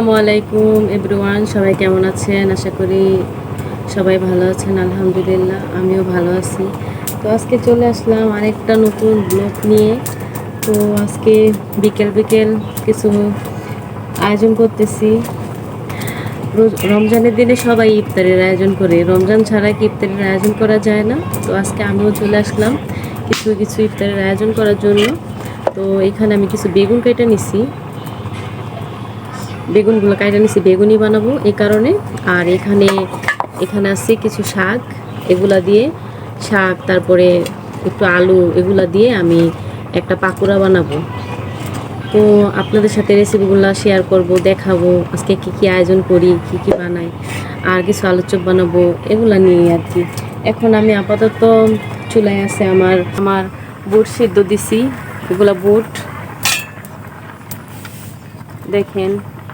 আসসালামু আলাইকুম এভরিওয়ান, সবাই কেমন আছেন? আশা করি সবাই ভালো আছেন, আলহামদুলিল্লাহ, আমিও ভালো আছি। তো আজকে চলে আসলাম আরেকটা নতুন ব্লগ নিয়ে। তো আজকে বিকেল বিকেল কিছু আয়োজন করতেছি। রমজানের দিনে সবাই ইফতারের আয়োজন করে। রমজান ছাড়া কি ইফতারের আয়োজন করা যায় না? তো আজকে আমিও চলে আসলাম কিছু কিছু ইফতারের আয়োজন করার জন্য। তো এখানে আমি কিছু বেগুন কেটে নিছি। বেগুনগুলো কাইটা নিছি বেগুনি বানাবো এই কারণে। আর এখানে এখানে আছে কিছু শাক, এগুলা দিয়ে শাক, তারপরে একটু আলু, এগুলা দিয়ে আমি একটা পাকোড়া বানাবো। তো আপনাদের সাথে রেসিপিগুলো শেয়ার করব, দেখাবো, আজকে কি কি আয়োজন করি, কি কি বানাই, আর কিছু আলু চপ বানাবো, এগুলা নিয়ে আর কি। এখন আমি আপাতত চুলায় আছে আমার আমার বুট সিদ্ধ দিছি, এগুলা বুট। দেখেন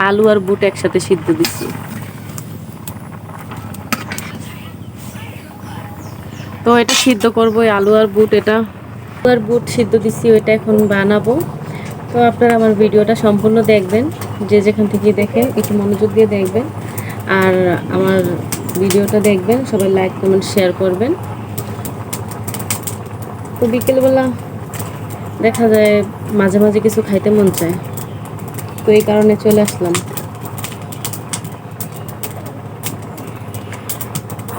আলু আর বুট একসাথে সিদ্ধ দিচ্ছি তো এটা সিদ্ধ করব আলু আর বুট এটা। আলু আর বুট সিদ্ধ দিচ্ছি ওইটা এখন বানাবো। তো আপনারা আমার ভিডিওটা সম্পূর্ণ দেখবেন, যে যেখান থেকে দেখেন, একটু মনোযোগ দিয়ে দেখবেন। আর আমার ভিডিওটা দেখবেন, সবাই লাইক, কমেন্ট, শেয়ার করবেন। তো বিকেলবেলা দেখা যায়, মাঝে মাঝে কিছু খাইতে মন চায়। তো এই কারণে চলে আসলাম।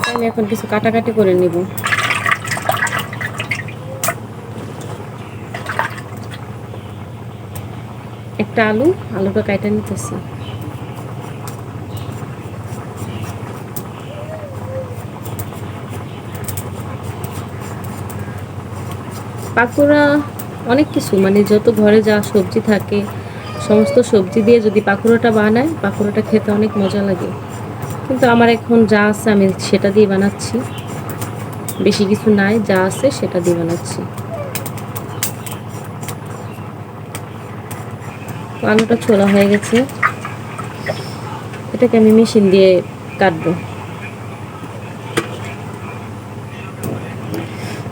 আমি এখন কিছু কাটাকাটি করে নিব। একটা আলু আলুটা কাটা নিতেছি। পাকোড়া অনেক কিছু মানে যত ঘরে যা সবজি থাকে সমস্ত সবজি দিয়ে যদি পাকোড়াটা বানায়, পাকোড়াটা খেতে অনেক মজা লাগে। কিন্তু আমার এখন যা আছে আমি সেটা দিয়ে বানাচ্ছি। বেশি কিছু নাই, যা আছে সেটা দিয়ে বানাচ্ছি। আলুটা ছোলা হয়ে গেছে। এটাকে আমি মেশিন দিয়ে কাটবো।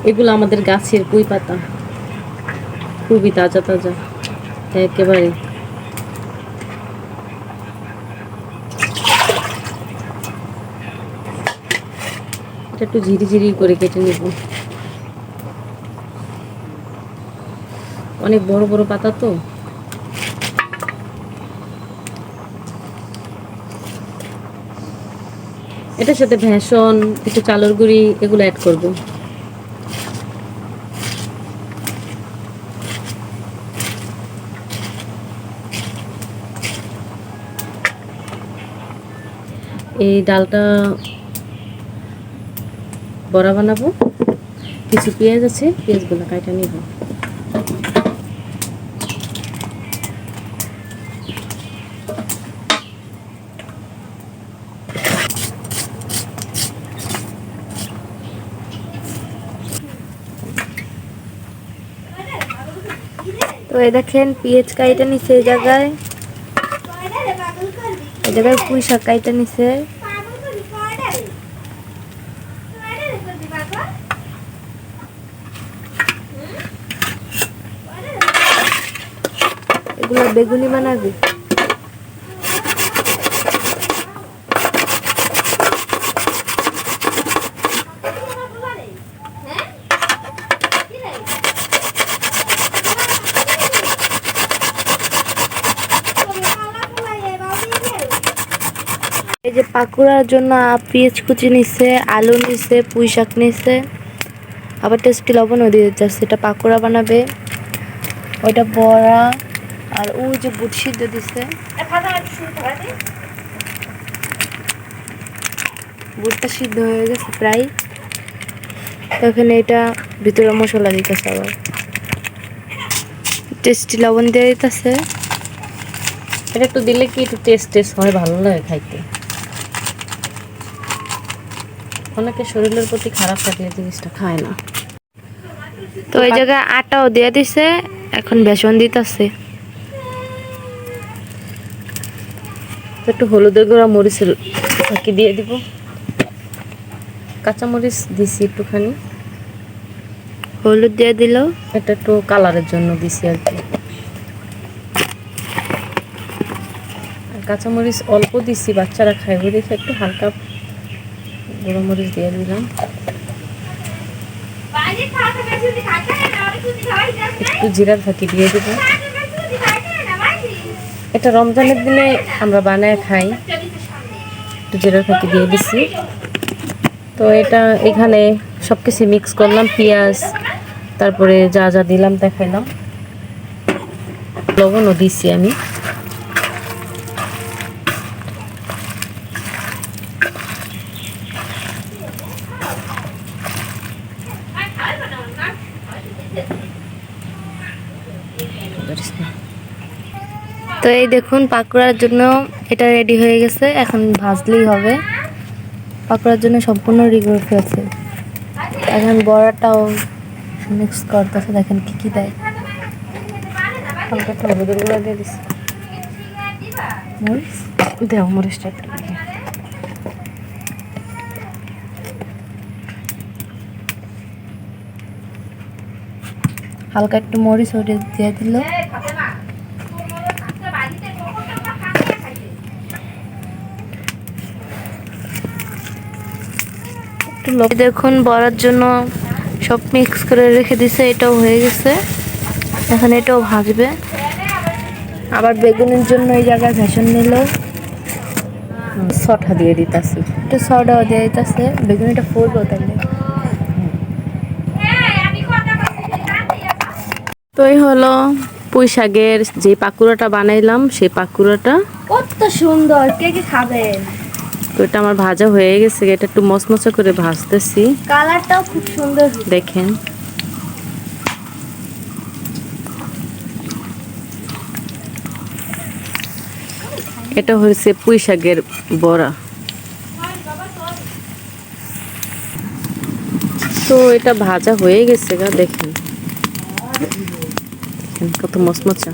এগুলো আমাদের গাছের কুই পাতা। খুবই তাজা তাজা। একেবারে একটু ঝিরি ঝিরি করে কেটে নেব। অনেক বড় বড় পাতা তো। এটার সাথে ভেষন একটু চালের গুঁড়ি এগুলো অ্যাড করব। এই ডালটা বড়া বানাবো। কিছু পেঁয়াজ আছে, পেঁয়াজগুলো কাটা নিব। তো এই দেখেন, পেঁয়াজ কাইটা নিছে এই জায়গায়। এই জায়গায় পুঁই শাক কাইটা নিছে। বেগুনি বানাবি? এই যে পাকুড়ার জন্য পেঁয়াজ কুচি নিছে, আলু নিছে, পুঁই শাক নিছে। আবার টেস্টি লবণও দিয়ে যাচ্ছে এটা পাকোড়া বানাবে। ওইটা বড়া আর ও যে বুট সিদ্ধ দিছে। বুটটা সিদ্ধ হয়ে গেছে প্রায়। এখানে এটা ভিতরে মশলা দিতেছে আবার। টেস্টি লবণ দিয়ে দিতেছে। এটা একটু দিলে কি একটু টেস্ট টেস্ট হয় ভালো লাগে খাইতে। অনেকে শরীরের প্রতি খারাপ থাকলে জিনিসটা খায় না। তো ওই জায়গায় আটাও দিয়ে দিছে এখন বেসন দিতেছে। তো একটু হলুদের গুঁড়া মরিচের ফাঁকি দিয়ে দিব। কাঁচা মরিচ দিছি একটুখানি। হলুদ দিয়ে দিল? এটা একটু কালারের জন্য দিছি আর কি। কাঁচামরিচ অল্প দিছি বাচ্চারা খাইবে দেখে একটু হালকা গুঁড়ো মরিচ দিয়ে দিলাম। একটু জিরার ফাঁকি দিয়ে দেবো। এটা রমজানের দিনে আমরা বানায় খাই। একটু জিরার ফাঁকি দিয়ে দিছি। তো এটা এখানে সব কিছু মিক্স করলাম, পেঁয়াজ, তারপরে যা যা দিলাম দেখাইলাম। লবণও দিছি আমি। তো এই দেখুন, পাকোড়ার জন্য এটা রেডি হয়ে গেছে। এখন ভাজলেই হবে। পাকোড়ার জন্য সম্পূর্ণ রেডি ফেলছে এখন বড়াটাও মিক্স করতেছে। দেখেন কি কি দেয়। হালকা একটু মরিচ? হালকা একটু মরিচ ওটা দিয়ে দিল। একটু দেখুন বড়ার জন্য সব মিক্স করে রেখে দিছে এটাও হয়ে গেছে। এখন এটাও ভাজবে। আবার বেগুনের জন্য এই জায়গায় ভেষণ নিল। ছটা দিয়ে দিতাছি। একটু সডাও দিয়ে দিতেছে। বেগুনিটা ফুলবো তাহলে। তো এই হলো পুঁই শাকের যে পাকুড়াটা বানাইলাম সেই পাকুড়াটা। কত সুন্দর! কে কে খাবেন তো এটা আমার ভাজা হয়ে গেছে এটা একটু মচমচে করে ভাজতেছি। কালারটাও খুব সুন্দর। দেখেন। এটা হয়েছে পুঁই শাকের বড়া। তো এটা ভাজা হয়ে গেছে গা দেখেন। দেখেন কত মচমচা।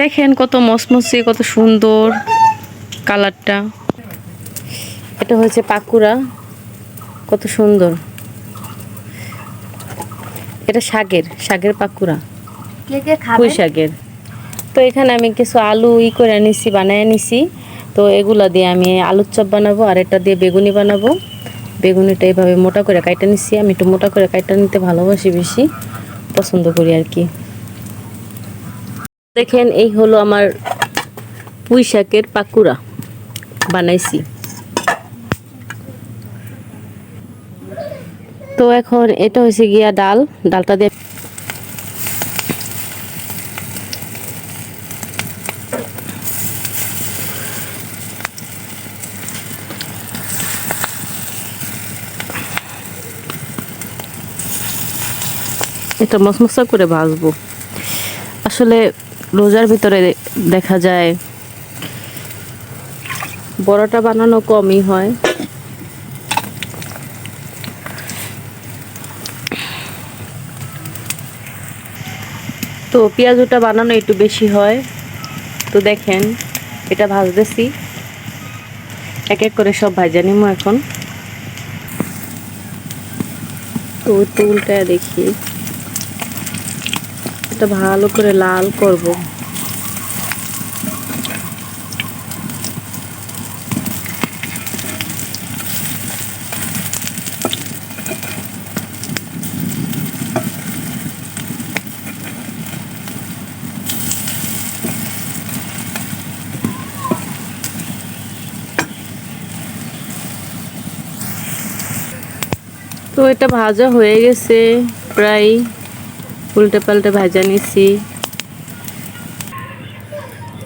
দেখেন কত মসমসে কত সুন্দর কালারটা। এটা হচ্ছে পাকুড়া কত সুন্দর। এটা শাকের শাকের পাকুড়া। পুঁই শাকের। তো এখানে আমি কিছু আলু ই করে নিছি বানায় নিছি তো এগুলা দিয়ে আমি আলুর চপ বানাবো আর এটা দিয়ে বেগুনি বানাবো। বেগুনিটা এইভাবে মোটা করে কাইটা নিছি। আমি একটু মোটা করে কাইটা নিতে ভালোবাসি বেশি পছন্দ করি আর কি। দেখেন, এই হলো আমার পুঁই শাকের পাকুড়া বানাইছি। তো এখন এটা হয়েছে গিয়া ডাল। ডালটা দিয়ে এটা মশমশা করে ভাজবো। আসলে রোজার ভিতরে দেখা যায় বড়টা বানানো কমই হয়। তো পেঁয়াজটা বানানো একটু বেশি হয়। তো দেখেন, এটা ভাজতেছি। এক এক করে সব ভাজা নিমো এখন। তো একটু উল্টায় দেখি। এটা ভালো করে লাল করব। তো এটা ভাজা হয়ে গেছে প্রায়। উল্টে পাল্টে ভাজা নিছি।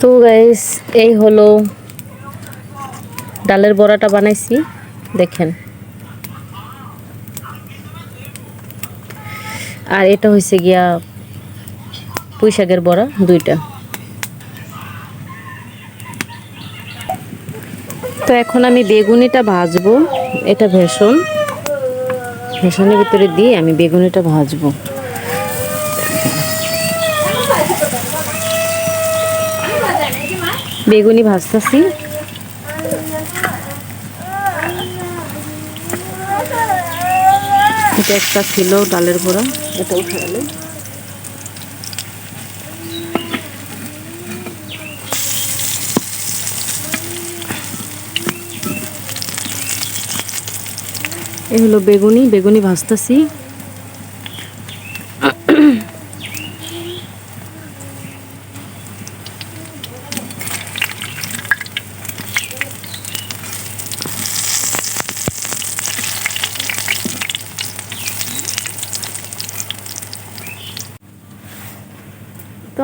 তো গাইস এই হলো ডালের বড়াটা বানাইছি, দেখেন। আর এটা হয়েছে গিয়া পুঁই শাকের বড়া, দুইটা। তো এখন আমি বেগুনিটা ভাজবো, এটা ভেষণ। ভেষণের ভিতরে দিয়ে আমি বেগুনিটা ভাজবো। বেগুনি ভাজতেছি। এটা একটা ছিল ডালের বড়া এটা উঠে এ হলো বেগুনি বেগুনি ভাজতেছি।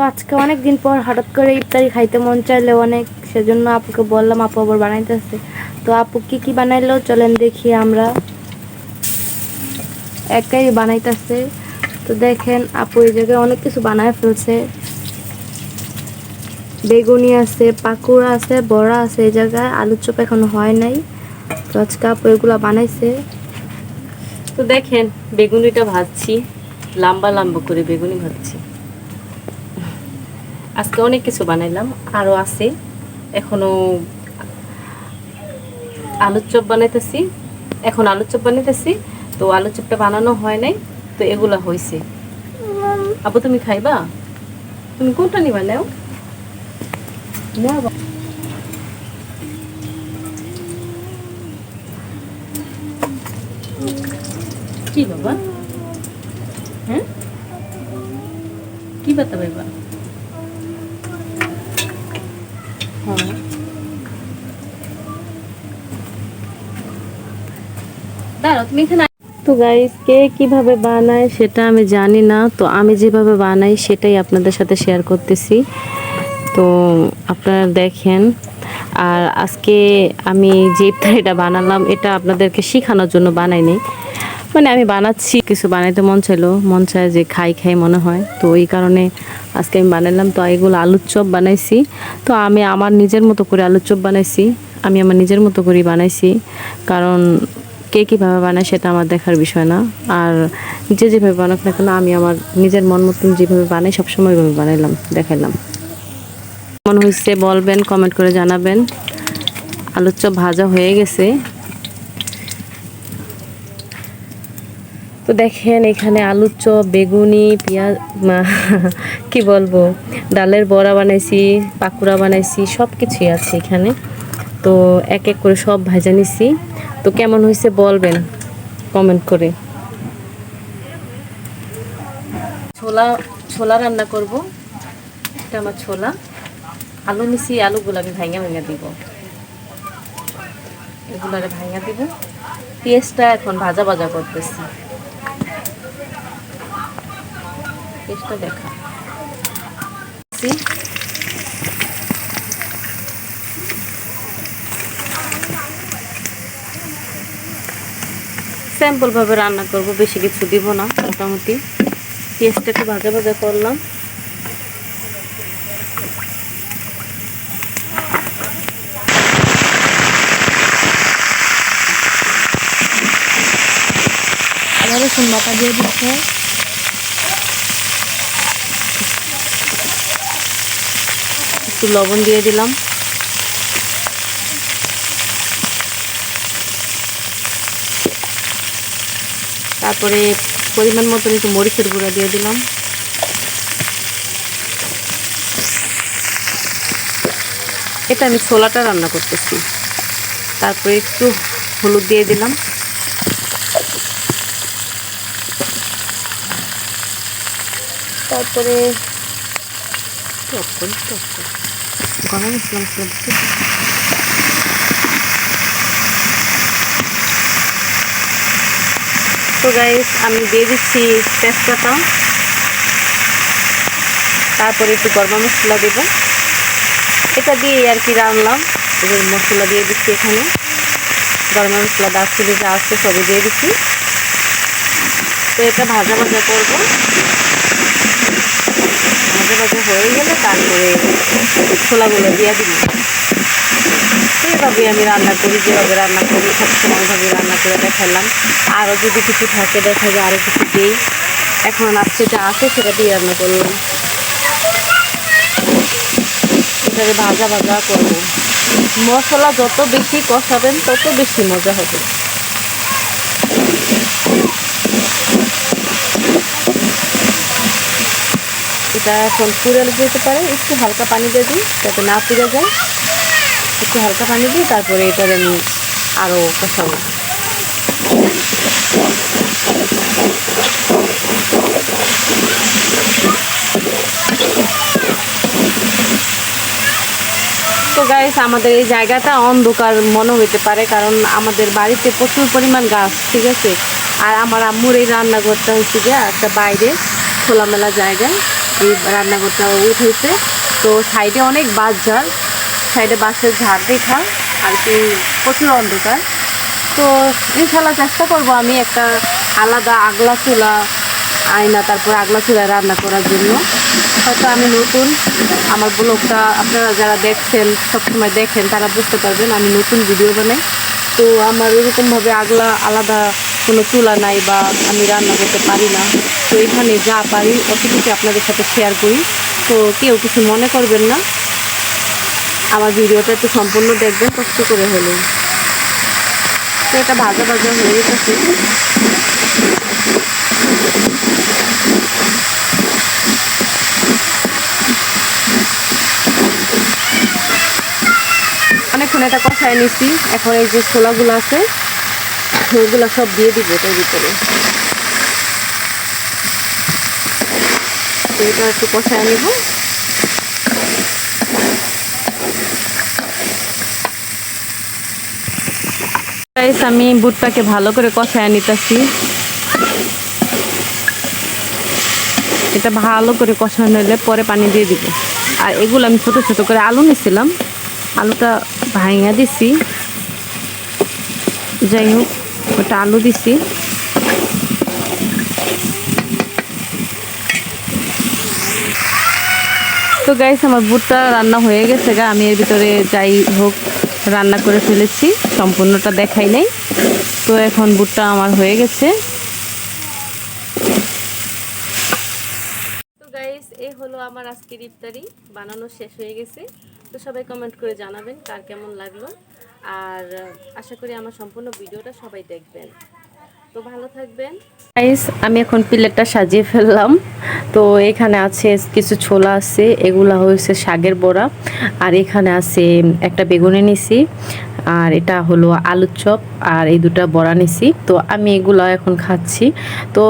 আজকে অনেক দিন পর হঠাৎ করে ইফতারি খাইতে মন চাইলে অনেক, সেজন্য আপুকে বললাম, আপু আবার বানাইতেছে। তো আপু কি কি বানাইলো? চলেন দেখি আমরা। একাই বানাইতেছে। তো দেখেন, আপু এই জায়গায় অনেক কিছু বানায় ফেলছে। বেগুনি আছে, পাকুড়া আছে, বড়া আছে এই জায়গায়। আলুর চপ এখনও হয় নাই। তো আজকে আপু এগুলো বানাইছে। তো দেখেন, বেগুনিটা ভাজছি। লম্বা লম্বা করে বেগুনি ভাজছি। আজকে অনেক কিছু বানাইলাম আরও আছে। এখনও আলুর চপ বানাইতেছি। এখন আলুর চপ বানাইতেছি, তো আলুর চপটা বানানো হয় নাই, তো এগুলা হয়েছে আবু, তুমি খাইবা? তুমি কোনটা নিবা নাও। কি বাবা? হ্যাঁ? কি বাতা বাবা? হ্যাঁ। তো গাইস কীভাবে বানায় সেটা আমি জানি না। তো আমি যেভাবে বানাই সেটাই আপনাদের সাথে শেয়ার করতেছি। তো আপনারা দেখেন, আর আজকে আমি যে ইফতারিটা বানালাম, এটা আপনাদেরকে শেখানোর জন্য বানাইনি। মানে আমি বানাচ্ছি, কিছু বানাইতে মন চাইলো। মন চায় যে খাই খাই মনে হয়। তো ওই কারণে আজকে আমি বানালাম তো এগুলো আলুর চপ বানাইছি। তো আমি আমার নিজের মতো করে আলুর চপ বানাইছি। আমি আমার নিজের মতো করেই বানাইছি। কারণ কে কীভাবে বানায় সেটা আমার দেখার বিষয় না। আর যে যেভাবে বানাক না কেন, আমি আমার নিজের মন মতন যেভাবে বানাই, সবসময় ওইভাবে বানাইলাম, দেখাইলাম। মনে হচ্ছে বলবেন, কমেন্ট করে জানাবেন। আলুর চপ ভাজা হয়ে গেছে। তো দেখেন এখানে আলুর চপ, বেগুনি, পেঁয়াজ কি বলব? ডালের বড়া বানাইছি, পাকুড়া বানাইছি সব কিছুই আছে এখানে। তো এক এক করে সব ভাজা নিছি। তো কেমন হয়েছে বলবেন? কমেন্ট করে। ছোলা ছোলা রান্না করব। এটা আমার ছোলা। আলু মিশি আলুগুলো আমি ভাঙা ভাঙা দিব। এগুলারে ভাঙা দিব। পেঁয়াজটা এখন ভাজা ভাজা করতেছি। পেঁয়াজটা দেখা। সি স্যাম্পল ভাবে রান্না করব, বেশি কিছু দিব না, মোটামুটি। পেঁয়াজটা একটু ভাজা ভাজা করলাম। রসুন বাটা দিয়ে দিচ্ছে। একটু লবণ দিয়ে দিলাম। তারপরে পরিমাণ মতন একটু মরিচের গুঁড়া দিয়ে দিলাম। এটা আমি ছোলাটা রান্না করতেছি। তারপরে একটু হলুদ দিয়ে দিলাম। তারপরে টক টক গরম মশলা মশলা দিচ্ছি তো গাইস আমি দিয়ে দিচ্ছি তেজপাতা। তারপরে একটু গরম মশলা দেবো। এটা দিয়ে আর কি রান্নাম। এবার মশলা দিয়ে দিচ্ছি এখানে। গরম মশলা দারচিনি যা আছে সবই দিয়ে দিচ্ছি। তো এটা ভাজা ভাজা করব। ভাজা ভাজা হয়ে গেলে তারপরে ছোলাগুলো দিয়ে দিব। তো এভাবে আমি রান্না করি, যেভাবে রান্না করি, সবসময় ওইভাবে রান্না করে দেখালাম। আরও যদি কিছু থাকে, দেখা যায় আরও কিছু দিই। এখন আজকে যা আছে, সেটা দিয়ে রান্না করলাম। এটাকে ভাজা ভাজা করব। মশলা যত বেশি কষাবেন, তত বেশি মজা হবে। এটা এখন পুড়ে যেতে পারে, একটু হালকা পানি দিয়ে দিই যাতে না পুড়ে যায়। একটু হালকা পানি দিই তারপরে এটা আমি আরও কষাবো। তো গাইস আমাদের এই জায়গাটা অন্ধকার মনে হইতে পারে, কারণ আমাদের বাড়িতে প্রচুর পরিমাণ গাছ, ঠিক আছে? আর আমার আম্মুর এই রান্নাঘরটা হচ্ছে যে একটা বাইরে খোলামেলা জায়গায়। এই রান্নাঘরটা উঠেছে। তো সাইডে অনেক বাস ঝাড়। সাইডে বাসের ঝাড় দেখা। আর কি প্রচুর অন্ধকার। তো ইনশাল্লাহ চেষ্টা করব আমি একটা আলাদা আগলা চুলা আয়না, তারপর আগলা চুলায় রান্না করার জন্য। হয়তো আমি নতুন, আমার ব্লগটা আপনারা যারা দেখছেন, সবসময় দেখেন, তারা বুঝতে পারবেন আমি নতুন ভিডিও বানাই। তো আমার ওরকমভাবে আগলা, আলাদা কোনো চুলা নাই বা আমি রান্না করতে পারি না। তো এখানে যা পারি অতটুকু আপনাদের সাথে শেয়ার করি। তো কেউ কিছু মনে করবেন না। আমার ভিডিওটা একটু সম্পূর্ণ দেখবেন, কষ্ট করে হলেও। তো এটা ভাজা ভাজা হয়ে গেছে। অনেকক্ষণ এটা কষায় নিছি। এখন এই যে ছোলাগুলো আছে ওগুলো সব দিয়ে দিব এটার ভিতরে। এটা একটু কষায় নিব। আমি বুটটাকে ভালো করে কষায় নিতেছি। এটা ভালো করে কষানো হলে পরে পানি দিয়ে দিব। আর এগুলো আমি ছোট ছোট করে আলু নিছিলাম। আলুটা ভাঙা দিছি। যাই হোক। ওটা আলু দিছি। তো গাইস আমার বুটটা রান্না হয়ে গেছে গা। আমি এর ভিতরে যাই হোক, রান্না করে ফেলেছি। সম্পূর্ণটা দেখাই নাই। তো এখন বুটটা আমার হয়ে গেছে। তো গাইস এ হলো আমার আজকের ইফতারি। বানানো শেষ হয়ে গেছে। তো সবাই কমেন্ট করে জানাবেন, কার কেমন লাগল। আর আশা করি আমার সম্পূর্ণ ভিডিওটা সবাই দেখবেন। তো ভালো থাকবেন। গাইস আমি এখন প্লেটটা সাজিয়ে ফেললাম। তো এখানে আছে কিছু ছোলা আছে, এগুলা হয়েছে শাকের বড়া। আর এখানে আছে একটা বেগুনি নিছি, আর এটা হলো আলুর চপ, আর এই দুটা বড়া নিছি। তো আমি এগুলা এখন খাচ্ছি। তো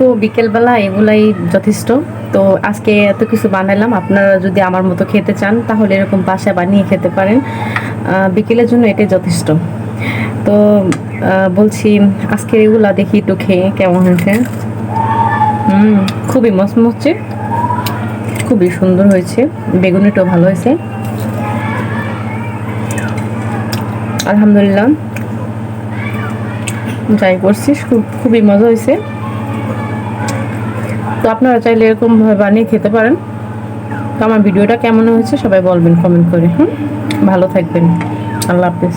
তো বিকেলবেলা এগুলাই যথেষ্ট, তো আজকে এত কিছু বানালাম। আপনারা যদি আমার মতো খেতে চান, তাহলে এরকম বাসায় বানিয়ে খেতে পারেন। বিকেলের জন্য এটাই যথেষ্ট। তো বলছি, আজকে এগুলা দেখি একটু খেয়ে কেমন হয়েছে। হুম, খুবই মচমচে, খুবই সুন্দর হয়েছে বেগুনিটাও ভালো হয়েছে। আলহামদুলিল্লাহ। যাই করছিস, খুব, খুবই মজা হয়েছে। তো আপনারা চাইলে এরকমভাবে বানিয়ে খেতে পারেন। তো আমার ভিডিওটা কেমন হয়েছে সবাই বলবেন কমেন্ট করে, হুম? ভালো থাকবেন। আল্লাহ হাফিজ।